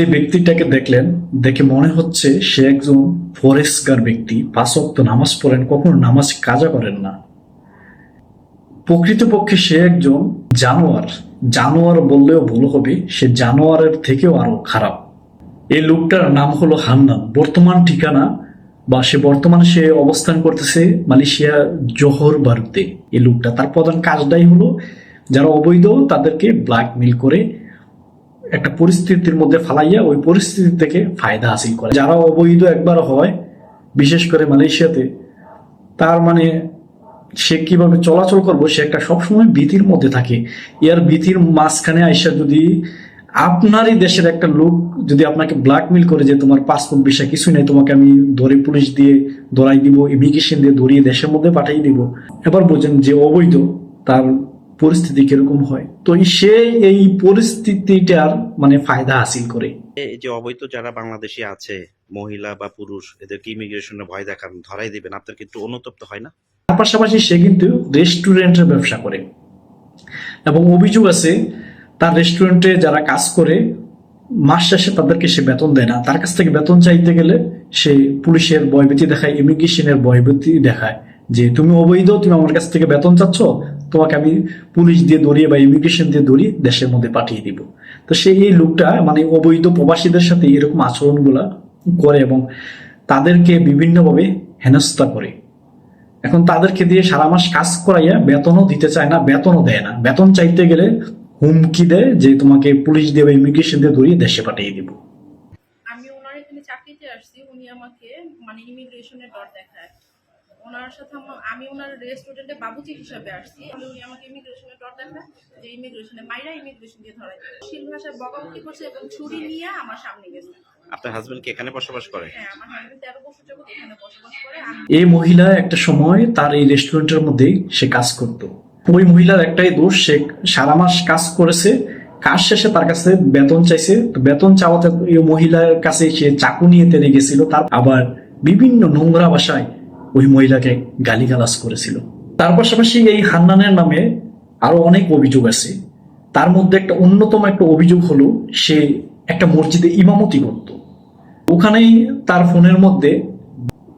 যে ব্যক্তিটাকে দেখলেন, দেখে মনে হচ্ছে সে একজন ফরেস্টগার ব্যক্তি, পাঁচ ওয়াক্ত নামাজ পড়েন, কখনো নামাজ কাজা করেন না। প্রকৃতপক্ষে সে একজন জানোয়ার। জানোয়ার বললেও ভুল হবে, সে জানোয়ারের থেকেও আরও খারাপ। এই লোকটার নাম হলো হান্নান। বর্তমান ঠিকানা বা সে বর্তমানে সে অবস্থান করতেছে মালয়েশিয়া জোহর বারুতে এই লোকটা তার প্রধান কাজটাই হলো, যারা অবৈধ তাদেরকে ব্ল্যাকমেল করে একটা পরিস্থিতির মধ্যে ফালাইয়া ওই পরিস্থিতি থেকে ফায়দা হাসিল করে। যারা অবৈধ একবার হয়, বিশেষ করে মালয়েশিয়াতে, তার মানে সে কীভাবে চলাচল করব, সে একটা সবসময় ভীতির মধ্যে থাকে। ইয়ার ভীতির মাঝখানে আইসা যদি আপনারই দেশের একটা লোক যদি আপনাকে ব্ল্যাকমেল করে যে তোমার পাসপোর্ট বিষয় কিছুই নাই, তোমাকে আমি ধরে পুলিশ দিয়ে ধরাই দিব ইমিগ্রেশন দিয়ে ধরিয়ে দেশের মধ্যে পাঠিয়ে দিব, এবার বোঝেন যে অবৈধ, তার পরিস্থিতি কীরকম হয়? তো সে এই পরিস্থিতিটার মানে ফায়দা হাসিল করে। এই যে অবৈধ যারা বাংলাদেশি আছে মহিলা বা পুরুষ এদেরকে ইমিগ্রেশনে ভয় দেখান ধরাই দিবেন আপনার কি একটু অনুতপ্ত হয় না? তার পাশাপাশি সে কিন্তু রেস্টুরেন্টের ব্যবসা করে। এবং অভিযোগ আছে তার রেস্টুরেন্টে যারা কাজ করে মাস শেষে তাদেরকে সে বেতন দেয় না। তার কাছ থেকে বেতন চাইতে গেলে সে পুলিশের ভয়ভীতি দেখায় ইমিগ্রেশনের ভয়ভীতি দেখায় যে তুমি অবৈধ তুমি আমার কাছ থেকে বেতন চাচ্ছ তোমাকে আমি পুলিশ দিয়ে ধরিয়ে বা ইমিগ্রেশন দিয়ে দড়িয়ে দেশের মধ্যে পাঠিয়ে দিব। তো সেই এই লোকটা মানে অবৈধ প্রবাসীদের সাথে এরকম আচরণগুলা করে এবং তাদেরকে বিভিন্নভাবে হেনস্থা করে। এখন তাদেরকে দিয়ে সারা মাস কাজ করাইয়া বেতনও দিতে চায় না, বেতনও দেয় না। বেতন চাইতে গেলে হুমকি দেয় যে তোমাকে পুলিশ দিয়ে বা ইমিগ্রেশন দিয়ে ধরিয়ে দেশে পাঠিয়ে দিব। আমি ওনার এখানে চাকরিতে আসছি, উনি আমাকে মানে ইমিগ্রেশনের ডর দেখায়। ওনার সাথে আমি ওনার রেস্টুরেন্টে বাবুচি হিসাবে আসছি। তাহলে উনি আমাকে ইমিগ্রেশনের ডর দেখায় যে ইমিগ্রেশনে মাইরা ইমিগ্রেশন দিয়ে দেবে শিল ভাষায় বকাবকি করছে এবং ছুরি নিয়ে আমার সামনে গেছে। আপনার হাজবেন্ড কি এখানে বসবাস করে? হ্যাঁ আমার হাজবেন্ড তেরো বছর যাবত এখানে বসবাস করে। এই মহিলা একটা সময় তার এই রেস্টুরেন্টের মধ্যেই সে কাজ করত। ওই মহিলার একটাই দোষ সে সারা মাস কাজ করেছে কাজ শেষে তার কাছে বেতন চাইছে। তো বেতন চাওয়াতে এই মহিলার কাছে সে চাকু নিয়ে তেড়ে গেছিল। তার আবার বিভিন্ন নোংরা ভাষায় ওই মহিলাকে গালিগালাজ করেছিল। তার পাশাপাশি এই হান্নানের নামে আরও অনেক অভিযোগ আছে। তার মধ্যে একটা অন্যতম একটা অভিযোগ হলো, সে একটা মসজিদে ইমামতি করত। ওখানেই তার ফোনের মধ্যে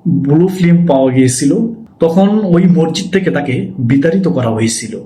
ব্লু ফিল্ম পাওয়া গিয়েছিল। তখন ওই মসজিদ থেকে তাকে বিতাড়িত করা হয়েছিল।